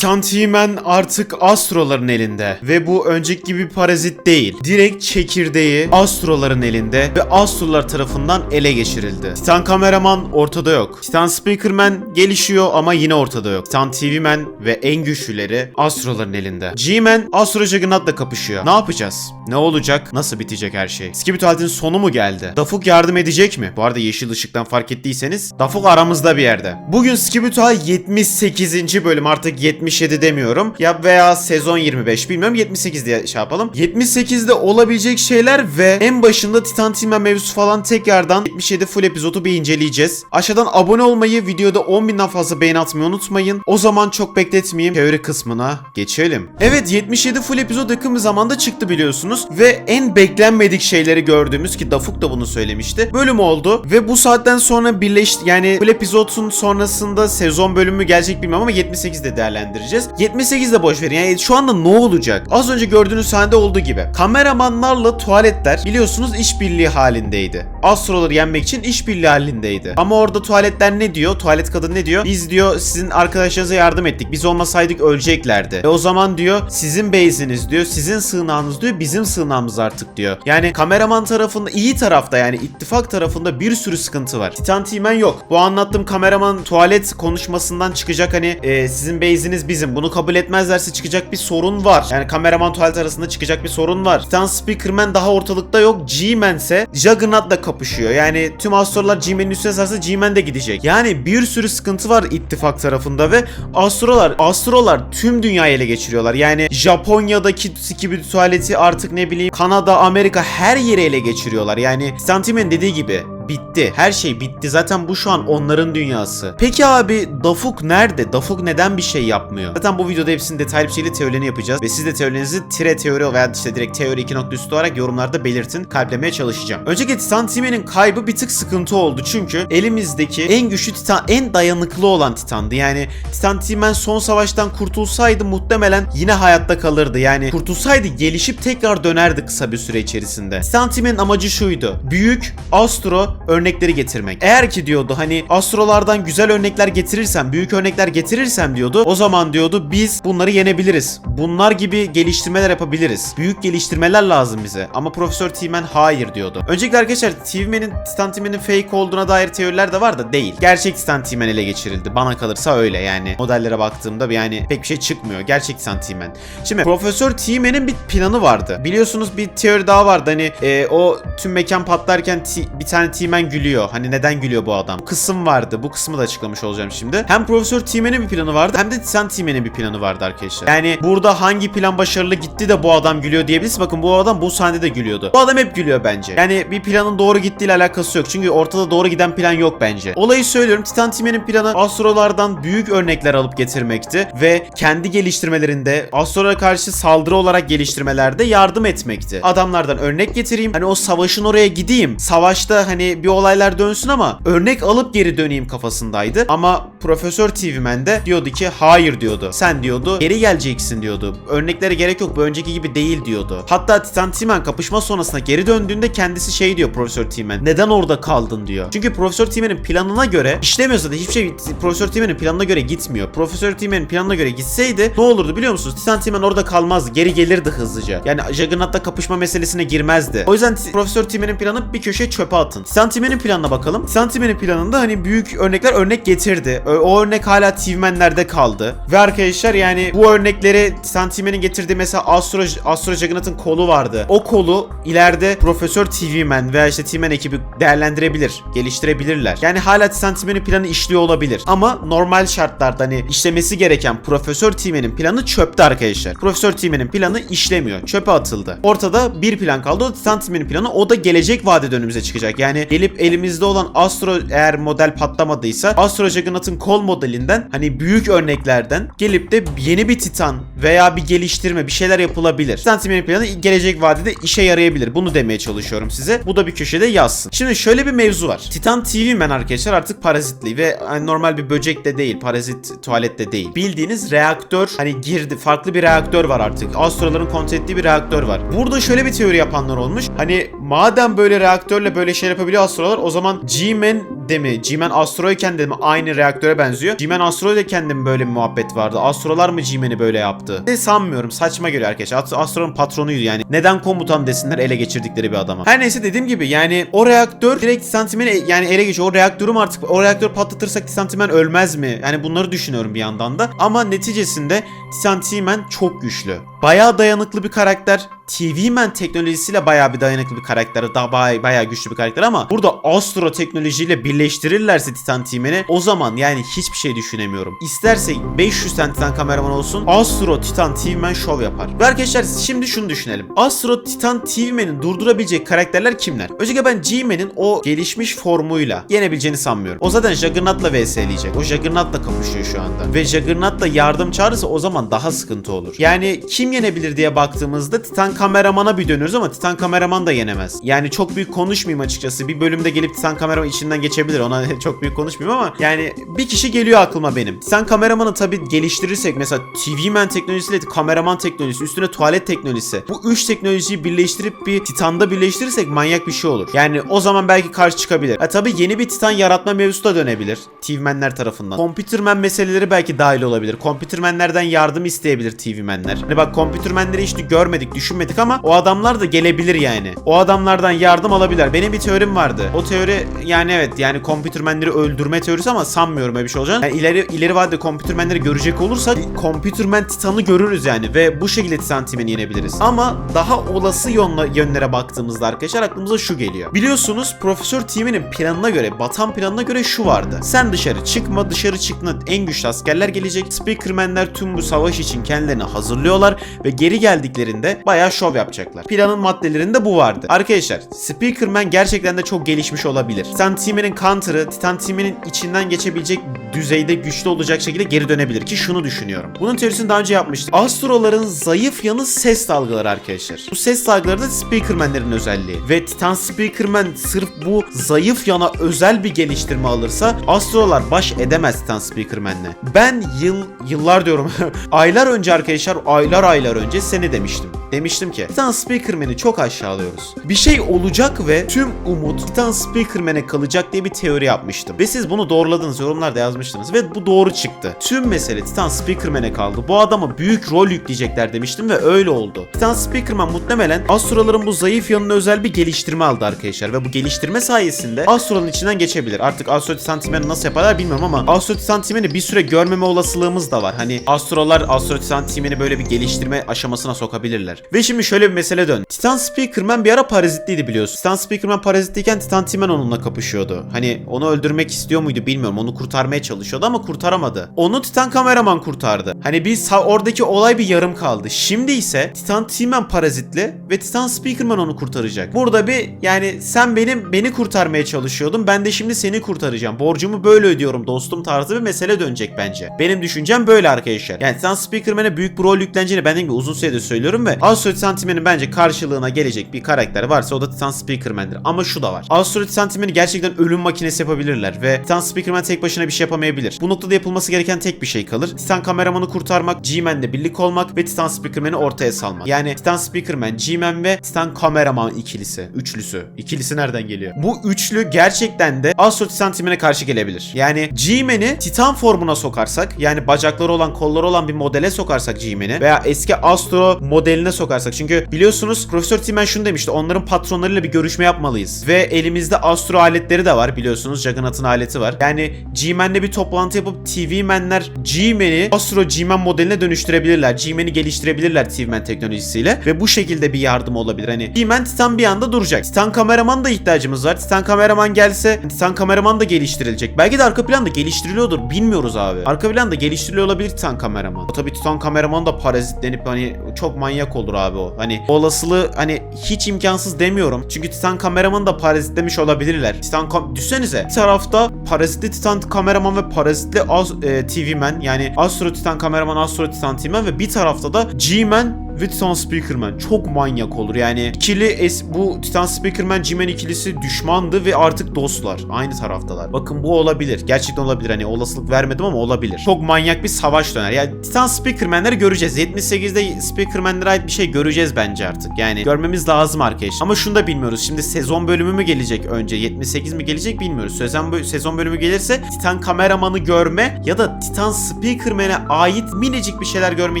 T-Man artık astroların elinde ve bu önceki gibi parazit değil. Direkt çekirdeği astroların elinde ve astrolar tarafından ele geçirildi. Titan kameraman ortada yok. Titan Speakerman gelişiyor ama yine ortada yok. Titan TV-Man ve en güçlüleri astroların elinde. G-Man Astro Juggernaut'la kapışıyor. Ne yapacağız? Ne olacak? Nasıl bitecek her şey? Skibitual'in sonu mu geldi? Dafuk yardım edecek mi? Bu arada yeşil ışıktan fark ettiyseniz Dafuk aramızda bir yerde. Bugün Skibitual 78. bölüm artık 77 demiyorum. Ya veya sezon 25 bilmiyorum 78 diye şey yapalım. 78'de olabilecek şeyler ve en başında Titan Team'e mevzusu falan tekrardan 77 full epizodu bir inceleyeceğiz. Aşağıdan abone olmayı, videoda 10.000'den fazla beğeni atmayı unutmayın. O zaman çok bekletmeyeyim. Teori kısmına geçelim. Evet 77 full epizod yakın bir zamanda çıktı biliyorsunuz ve en beklenmedik şeyleri gördüğümüz ki Dafuk da bunu söylemişti. Bölüm oldu ve bu saatten sonra birleşti yani full epizodun sonrasında sezon bölümü gelecek bilmem ama 78'de değerlendireceğiz. 78 de boş verin yani şu anda ne olacak? Az önce gördüğünüz sahnede olduğu gibi. Kameramanlarla tuvaletler biliyorsunuz işbirliği halindeydi. Astroları yenmek için işbirliği halindeydi. Ama orada tuvaletler ne diyor? Tuvalet kadın ne diyor? Biz diyor sizin arkadaşlarınıza yardım ettik. Biz olmasaydık öleceklerdi. Ve o zaman diyor sizin base'iniz diyor, sizin sığınağınız diyor, bizim sığınağımız artık diyor. Yani kameraman tarafında iyi tarafta yani ittifak tarafında bir sürü sıkıntı var. Titan Team'en yok. Bu anlattığım kameraman tuvalet konuşmasından çıkacak hani e, sizin base'iniz bizim. Bunu kabul etmezlerse çıkacak bir sorun var. Yani kameraman tuvalet arasında çıkacak bir sorun var. Titan Speakerman daha ortalıkta yok. G-Man ise Juggernaut'la kapışıyor. Yani tüm astrolar G-Man'in üstüne sarsa G-Man de gidecek. Yani bir sürü sıkıntı var ittifak tarafında ve astrolar astrolar tüm dünyayı ele geçiriyorlar. Yani Japonya'daki gibi tuvaleti artık ne bileyim Kanada, Amerika her yere ele geçiriyorlar. Yani Sentimen dediği gibi bitti. Her şey bitti. Zaten bu şu an onların dünyası. Peki abi Dafuk nerede? Dafuk neden bir şey yapmıyor? Zaten bu videoda hepsinin detaylı bir şekilde teorilerini yapacağız. Ve siz de teorilerinizi tire teori veya işte direkt teori 2 nokta üstü olarak yorumlarda belirtin. Kalplemeye çalışacağım. Önceki Titan Timen'in kaybı bir tık sıkıntı oldu. Çünkü elimizdeki en güçlü Titan, en dayanıklı olan Titan'dı. Yani Titan Timen son savaştan kurtulsaydı muhtemelen yine hayatta kalırdı. Yani kurtulsaydı gelişip tekrar dönerdi kısa bir süre içerisinde. Titan Timen'in amacı şuydu. Büyük, astro, örnekleri getirmek. Eğer ki diyordu hani astrolardan güzel örnekler getirirsem, büyük örnekler getirirsem diyordu. O zaman diyordu biz bunları yenebiliriz. Bunlar gibi geliştirmeler yapabiliriz. Büyük geliştirmeler lazım bize. Ama Profesör T-Man hayır diyordu. Öncelikle arkadaşlar T-Man'in Titan T-Man'in fake olduğuna dair teoriler de var da değil. Gerçek Titan T-Man ele geçirildi. Bana kalırsa öyle yani. Modellere baktığımda yani pek bir şey çıkmıyor. Gerçek Titan T-Man. Şimdi Profesör T-Man'in bir planı vardı. Biliyorsunuz bir teori daha vardı. Hani e, o tüm mekan patlarken bir tane T-Man gülüyor. Hani neden gülüyor bu adam? Kısım vardı. Bu kısmı da açıklamış olacağım şimdi. Hem Profesör T-Man'in bir planı vardı hem de Titan T-Man'in bir planı vardı arkadaşlar. Yani burada hangi plan başarılı gitti de bu adam gülüyor diyebiliriz. Bakın bu adam bu sahnede de gülüyordu. Bu adam hep gülüyor bence. Yani bir planın doğru gittiğiyle alakası yok. Çünkü ortada doğru giden plan yok bence. Olayı söylüyorum. Titan T-Man'in planı astrolardan büyük örnekler alıp getirmekti ve kendi geliştirmelerinde astrolara karşı saldırı olarak geliştirmelerde yardım etmekti. Adamlardan örnek getireyim. Hani o savaşın oraya gideyim. Savaşta hani bir olaylar dönsün ama örnek alıp geri döneyim kafasındaydı. Ama Profesör TV-Man de diyordu ki hayır diyordu. Sen diyordu geri geleceksin diyordu. Örneklere gerek yok bu önceki gibi değil diyordu. Hatta Titan T-Man kapışma sonrasında geri döndüğünde kendisi şey diyor Profesör T-Man. Neden orada kaldın diyor. Çünkü Profesör T-Man'in planına göre işlemiyor zaten hiçbir şey Profesör T-Man'in planına göre gitmiyor. Profesör T-Man'in planına göre gitseydi ne olurdu biliyor musunuz? Titan T-Man orada kalmazdı. Geri gelirdi hızlıca. Yani Juggernaut'la kapışma meselesine girmezdi. O yüzden Profesör T-Man'in planı bir köşeye çöpe atın. Titan T-Man'in planına bakalım. Titan T-Man'in planında hani büyük örnekler örnek getirdi. O örnek hala TV-Man'lerde kaldı. Ve arkadaşlar yani bu örnekleri Titan T-Man'in getirdiği mesela Astro, Astro Juggernaut'ın kolu vardı. O kolu ileride Profesör TV-Man veya işte T-Man ekibi değerlendirebilir, geliştirebilirler. Yani hala Titan T-Man'in planı işliyor olabilir. Ama normal şartlarda hani işlemesi gereken Profesör T-Man'in planı çöpte arkadaşlar. Profesör T-Man'in planı işlemiyor. Çöpe atıldı. Ortada bir plan kaldı. O Titan T-Man'in planı. O da gelecek vadede önümüze çıkacak. Yani gelip elimizde olan Astro eğer model patlamadıysa Astro Juggernaut'ın kol modelinden hani büyük örneklerden gelip de yeni bir Titan veya bir geliştirme bir şeyler yapılabilir. Titan T-Man'in planı gelecek vadede işe yarayabilir. Bunu demeye çalışıyorum size. Bu da bir köşede yazsın. Şimdi şöyle bir mevzu var. Titan TV Man arkadaşlar artık parazitli ve hani normal bir böcek de değil. Parazit tuvalette değil. Bildiğiniz reaktör hani girdi. Farklı bir reaktör var artık. Astroların kontrol ettiği bir reaktör var. Burada şöyle bir teori yapanlar olmuş. Hani madem böyle reaktörle böyle şey yapabiliyor astrolar o zaman G-Man de mi? G-Man Astro'yken de mi aynı reaktöre benziyor? G-Man Astro'yken de mi böyle bir muhabbet vardı? Astrolar mı G-Man'i böyle yaptı? Ne sanmıyorum. Saçma geliyor arkadaşlar. Ast- Astro'nun patronuydu yani. Neden komutan desinler ele geçirdikleri bir adama. Her neyse dediğim gibi yani o reaktör direkt Titantimen'i yani ele geçiyor. O reaktörü mü artık o reaktörü patlatırsak Titantimen ölmez mi? Yani bunları düşünüyorum bir yandan da. Ama neticesinde Titantimen çok güçlü. Bayağı dayanıklı bir karakter. TV Man teknolojisiyle bayağı bir dayanıklı bir karakter. Daha bayağı, bayağı güçlü bir karakter ama burada Astro teknolojiyle birleştirirlerse Titan Team'ini o zaman yani hiçbir şey düşünemiyorum. İsterse 500 tane Titan kameraman olsun Astro Titan TV Man şov yapar. Ve arkadaşlar şimdi şunu düşünelim. Astro Titan TV Man'in durdurabilecek karakterler kimler? Öncelikle ben G-Man'in o gelişmiş formuyla yenebileceğini sanmıyorum. O zaten Juggernaut'la vsleyecek. O Juggernaut'la kapışıyor şu anda. Ve Juggernaut'la yardım çağırırsa o zaman daha sıkıntı olur. Yani kim yenebilir diye baktığımızda Titan kameramana bir dönüyoruz ama Titan kameraman da yenemez. Yani çok büyük konuşmayayım açıkçası. Bir bölümde gelip Titan kameraman içinden geçebilir. Ona çok büyük konuşmayayım ama yani bir kişi geliyor aklıma benim. Titan kameramanı tabii geliştirirsek mesela TV Man teknolojisiyle kameraman teknolojisi, üstüne tuvalet teknolojisi. Bu üç teknolojiyi birleştirip bir Titan'da birleştirirsek manyak bir şey olur. Yani o zaman belki karşı çıkabilir. Ha tabii yeni bir Titan yaratma mevzusu da dönebilir. TV Man'ler tarafından. Computerman meseleleri belki dahil olabilir. Computerman'lerden yardım isteyebilir TV Man'ler. Hani bak Computerman'leri hiç görmedik, düşünmedik ama o adamlar da gelebilir yani. O adamlardan yardım alabilir. Benim bir teorim vardı. O teori yani evet yani Computerman'leri öldürme teorisi ama sanmıyorum öyle bir şey olacağını. Yani ileri ileri vadede Computerman'leri görecek olursak Computerman Titan'ı görürüz yani ve bu şekilde Titan Team'ini yenebiliriz. Ama daha olası yönle, yönlere baktığımızda arkadaşlar aklımıza şu geliyor. Biliyorsunuz Profesör Team'inin planına göre, Batan planına göre şu vardı. Sen dışarı çıkma, dışarı çıktığında en güçlü askerler gelecek. Speakerman'ler tüm bu savaş için kendilerini hazırlıyorlar ve geri geldiklerinde bayağı şov yapacaklar. Planın maddelerinde bu vardı. Arkadaşlar Speakerman gerçekten de çok gelişmiş olabilir. Titan Team'inin counter'ı Titan Team'inin içinden geçebilecek düzeyde güçlü olacak şekilde geri dönebilir ki şunu düşünüyorum. Bunun teorisini daha önce yapmıştık. Astroların zayıf yanı ses dalgaları arkadaşlar. Bu ses dalgaları da Speakerman'lerin özelliği. Ve Titan Speakerman sırf bu zayıf yana özel bir geliştirme alırsa Astrolar baş edemez Titan Speakerman'le. Ben yıl yıllar diyorum aylar önce arkadaşlar aylar aylar önce seni demiştim. Demiştim ki Titan Speakerman'i çok aşağılıyoruz. Bir şey olacak ve tüm umut Titan Speakerman'e kalacak diye bir teori yapmıştım. Ve siz bunu doğruladınız yorumlarda yazmıştınız ve bu doğru çıktı. Tüm mesele Titan Speakerman'e kaldı. Bu adama büyük rol yükleyecekler demiştim ve öyle oldu. Titan Speakerman muhtemelen Astroların bu zayıf yanına özel bir geliştirme aldı arkadaşlar ve bu geliştirme sayesinde Astro'nun içinden geçebilir. Artık Astro Titan Team'ini nasıl yaparlar bilmiyorum ama Astro Titan Team'ini bir süre görmeme olasılığımız da var. Hani Astrolar Astro Titan Team'ini böyle bir geliştirme aşamasına sokabilirler. Ve şimdi şöyle bir mesele dön. Titan Speakerman bir ara parazitliydi biliyorsun. Titan Speakerman parazitliyken Titan Team'en onunla kapışıyordu. Hani onu öldürmek istiyor muydu bilmiyorum. Onu kurtarmaya çalışıyordu ama kurtaramadı. Onu Titan kameraman kurtardı. Hani bir oradaki olay bir yarım kaldı. Şimdi ise Titan Team'en parazitli ve Titan Speakerman onu kurtaracak. Burada bir yani sen benim beni kurtarmaya çalışıyordun. Ben de şimdi seni kurtaracağım. Borcumu böyle ödüyorum dostum tarzı bir mesele dönecek bence. Benim düşüncem böyle arkadaşlar. Yani Titan Speakerman'e büyük bir rol yükleneceğini ben de uzun süredir söylüyorum ve Astro Titan Team'in bence karşılığına gelecek bir karakter varsa o da Titan Speakerman'dir. Ama şu da var. Astro Titan Team'ini gerçekten ölüm makinesi yapabilirler ve Titan Speakerman tek başına bir şey yapamayabilir. Bu noktada yapılması gereken tek bir şey kalır. Titan kameramanı kurtarmak, G-Man'le birlik olmak ve Titan Speakerman'ı ortaya salmak. Yani Titan Speakerman, G-Man ve Titan kameraman ikilisi, üçlüsü. İkilisi nereden geliyor? Bu üçlü gerçekten de Astro Titan Team'ine karşı gelebilir. Yani G-Man'i Titan formuna sokarsak, yani bacakları olan, kolları olan bir modele sokarsak G-Man'i veya eski Astro modeline sokarsak. Çünkü biliyorsunuz Profesör Timen şunu demişti. Onların patronlarıyla bir görüşme yapmalıyız. Ve elimizde Astro aletleri de var biliyorsunuz. Juggernaut'un aleti var. Yani G-Man'le bir toplantı yapıp TV Man'ler G-Man'i Astro G-Man modeline dönüştürebilirler. G-Man'i geliştirebilirler TV Man teknolojisiyle. Ve bu şekilde bir yardım olabilir. Hani G-Man Titan bir anda duracak. Titan kameraman da ihtiyacımız var. Titan kameraman gelse Titan kameraman da geliştirilecek. Belki de arka planda geliştiriliyordur. Bilmiyoruz abi. Arka planda geliştiriliyor olabilir Titan kameraman. O tabii Titan kameraman da parazitlenip hani çok manyak olur abi o. Hani olasılığı hani hiç imkansız demiyorum. Çünkü Titan kameramanı da parazitlemiş olabilirler. Titan kam Düşünsenize bir tarafta parazitli Titan kameraman ve parazitli As- e, TV Man yani Astro Titan kameraman, Astro Titan TV Man ve bir tarafta da G-Man ve Titan Speakerman çok manyak olur. Yani ikili es bu Titan Speakerman G-Man ikilisi düşmandı ve artık dostlar. Aynı taraftalar. Bakın bu olabilir. Gerçekten olabilir. Hani olasılık vermedim ama olabilir. Çok manyak bir savaş döner. Yani Titan Speakerman'leri göreceğiz. 78'de Speakerman'lere ait bir şey göreceğiz bence artık. Yani görmemiz lazım arkadaşlar. Ama şunu da bilmiyoruz. Şimdi sezon bölümü mü gelecek önce? 78 mi gelecek bilmiyoruz. Sezon, sezon bölümü gelirse Titan kameramanı görme ya da Titan Speakerman'e ait minicik bir şeyler görme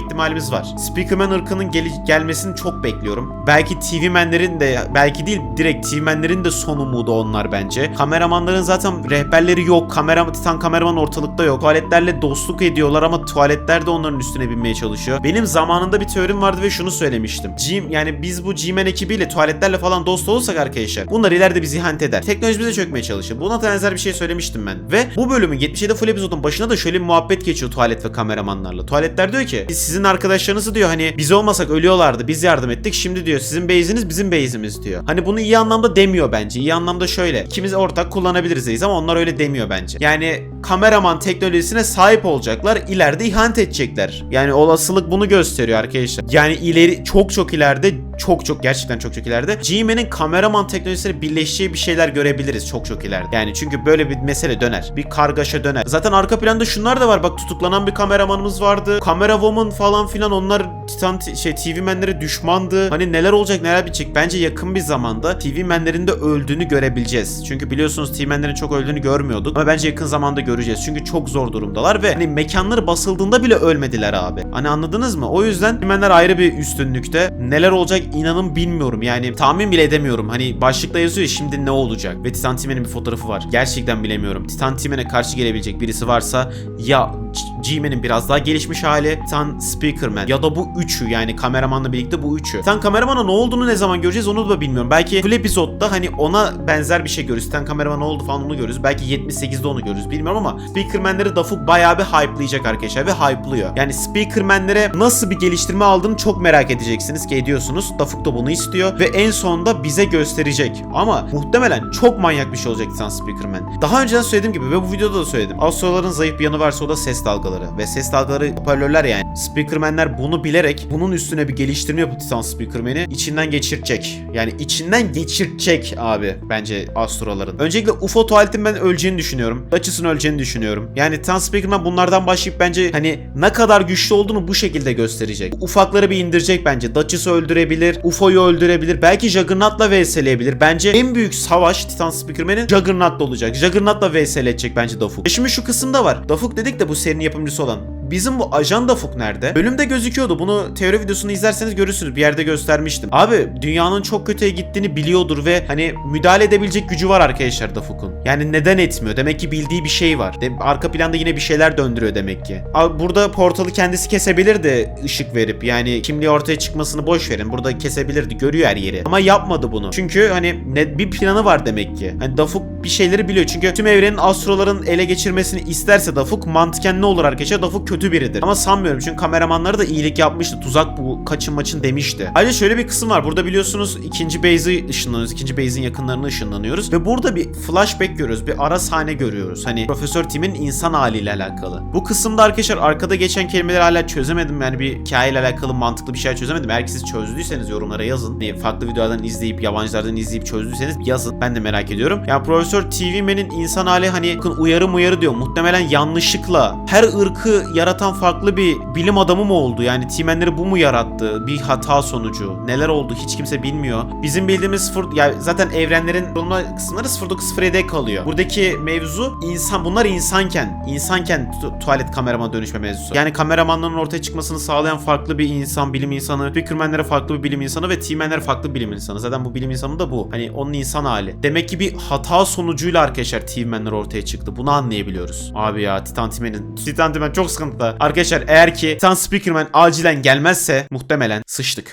ihtimalimiz var. Speakerman ırkının gel- gelmesini çok bekliyorum. Belki TV menlerin de belki değil direkt TV menlerin de son umudu onlar bence. Kameramanların zaten rehberleri yok. Kamera Titan kameraman ortalıkta yok. Tuvaletlerle dostluk ediyorlar ama tuvaletler de onların üstüne binmeye çalışıyor. Benim zamanında bir teorim vardı ve şunu söylemiştim. G yani biz bu G-Man ekibiyle tuvaletlerle falan dost olursak arkadaşlar bunlar ileride bizi ihanet eder. Teknolojimize çökmeye çalışır. Buna benzer bir şey söylemiştim ben. Ve bu bölümün 77 full episodun başına da şöyle bir muhabbet geçiyor tuvalet ve kameramanlarla. Tuvaletler diyor ki "Biz sizin arkadaşlarınızı diyor hani biz olmasak ölüyorlardı biz yardım ettik şimdi diyor sizin base'iniz bizim base'imiz diyor. Hani bunu iyi anlamda demiyor bence. İyi anlamda şöyle. İkimiz ortak kullanabiliriz deyiz ama onlar öyle demiyor bence. Yani kameraman teknolojisine sahip olacaklar ileride ihanet edecekler. Yani olasılık bunu gösteriyor arkadaşlar. Yani ileri çok çok ileride çok çok gerçekten çok çok ileride G-Man'in kameraman teknolojisiyle birleşeceği bir şeyler görebiliriz çok çok ileride. Yani çünkü böyle bir mesele döner. Bir kargaşa döner. Zaten arka planda şunlar da var. Bak tutuklanan bir kameramanımız vardı. Kamera woman falan filan onlar Titan şey TV menlere düşmandı. Hani neler olacak neler bitecek. Bence yakın bir zamanda TV menlerin de öldüğünü görebileceğiz. Çünkü biliyorsunuz TV menlerin çok öldüğünü görmüyorduk. Ama bence yakın zamanda göreceğiz. Çünkü çok zor durumdalar ve hani mekanları basıldığında bile ölmediler abi. Hani anladınız mı? O yüzden TV menler ayrı bir üstünlükte. Neler olacak inanın bilmiyorum. Yani tahmin bile edemiyorum. Hani başlıkta yazıyor ya şimdi ne olacak? Ve Titan Timen'in bir fotoğrafı var. Gerçekten bilemiyorum. Titan Timen'e karşı gelebilecek birisi varsa ya G-Man'in biraz daha gelişmiş hali, Titan Speakerman ya da bu üçü yani kameramanla birlikte bu üçü. Titan kameramana ne olduğunu ne zaman göreceğiz onu da bilmiyorum. Belki full episodda hani ona benzer bir şey görürüz. Titan kameraman ne oldu falan onu görürüz. Belki 78'de onu görürüz bilmiyorum ama Speakerman'leri Dafuk bayağı bir hype'layacak arkadaşlar ve hype'lıyor. Yani Speakerman'lere nasıl bir geliştirme aldığını çok merak edeceksiniz ki ediyorsunuz. Dafuk da bunu istiyor ve en sonunda bize gösterecek. Ama muhtemelen çok manyak bir şey olacak Titan Speakerman. Daha önceden söylediğim gibi ve bu videoda da söyledim. Astroların zayıf bir yanı varsa o da ses dalgaları. Ve ses dalgaları hoparlörler yani. Speakerman'ler bunu bilerek bunun üstüne bir geliştirme yapıp Titan Speakerman'i içinden geçirecek. Yani içinden geçirecek abi bence Astroların. Öncelikle UFO tuvaletin ben öleceğini düşünüyorum. Duchess'ın öleceğini düşünüyorum. Yani Titan Speakerman bunlardan başlayıp bence hani ne kadar güçlü olduğunu bu şekilde gösterecek. Ufakları bir indirecek bence. Duchess'ı öldürebilir. UFO'yu öldürebilir. Belki Juggernaut'la vs'leyebilir. Bence en büyük savaş Titan Speakerman'in Juggernaut'la olacak. Juggernaut'la vs edecek bence Dafuk. E şimdi şu kısımda var. Dafuk dedik de bu serinin yapımcısı olan. Bizim bu ajan Dafuk nerede? Bölümde gözüküyordu. Bunu teori videosunu izlerseniz görürsünüz. Bir yerde göstermiştim. Abi dünyanın çok kötüye gittiğini biliyordur ve hani müdahale edebilecek gücü var arkadaşlar Dafuk'un. Yani neden etmiyor? Demek ki bildiği bir şey var. De- arka planda yine bir şeyler döndürüyor demek ki. Abi burada portalı kendisi kesebilirdi ışık verip. Yani kimliği ortaya çıkmasını boş verin. Burada kesebilirdi. Görüyor her yeri. Ama yapmadı bunu. Çünkü hani ne, bir planı var demek ki. Hani Dafuk bir şeyleri biliyor. Çünkü tüm evrenin astroların ele geçirmesini isterse Dafuk mantıken ne olur arkadaşlar? Dafuk kötü biridir. Ama sanmıyorum çünkü kameramanları da iyilik yapmıştı. Tuzak bu kaçın maçın demişti. Ayrıca şöyle bir kısım var. Burada biliyorsunuz ikinci base'i ışınlanıyoruz. İkinci base'in yakınlarını ışınlanıyoruz. Ve burada bir flashback görüyoruz. Bir ara sahne görüyoruz. Hani Profesör Tim'in insan haliyle alakalı. Bu kısımda arkadaşlar arkada geçen kelimeleri hala çözemedim. Yani bir hikayeyle alakalı mantıklı bir şey çözemedim. Eğer siz çözdüyseniz yorumlara yazın. Hani farklı videolardan izleyip yabancılardan izleyip çözdüyseniz yazın. Ben de merak ediyorum. Yani Profesör TV Man'in insan hali hani uyarı uyarı diyor. Muhtemelen yanlışlıkla her ırkı yaratan farklı bir bilim adamı mı oldu? Yani T-Man'leri bu mu yarattı? Bir hata sonucu. Neler oldu hiç kimse bilmiyor. Bizim bildiğimiz sıfır, yani zaten evrenlerin bulunma kısımları 0907'de kalıyor. Buradaki mevzu insan bunlar insanken, insanken tu- tuvalet kamerama dönüşme mevzusu. Yani kameramanların ortaya çıkmasını sağlayan farklı bir insan, bilim insanı, Speakerman'lere farklı bir bilim insanı ve T-Man'lere farklı bir bilim insanı. Zaten bu bilim insanı da bu. Hani onun insan hali. Demek ki bir hata sonucuyla arkadaşlar T-Man'ler ortaya çıktı. Bunu anlayabiliyoruz. Abi ya Titan T-Man'in Titan T-Man çok sıkıntılı. Arkadaşlar eğer ki Titan Speakerman acilen gelmezse muhtemelen sıçtık.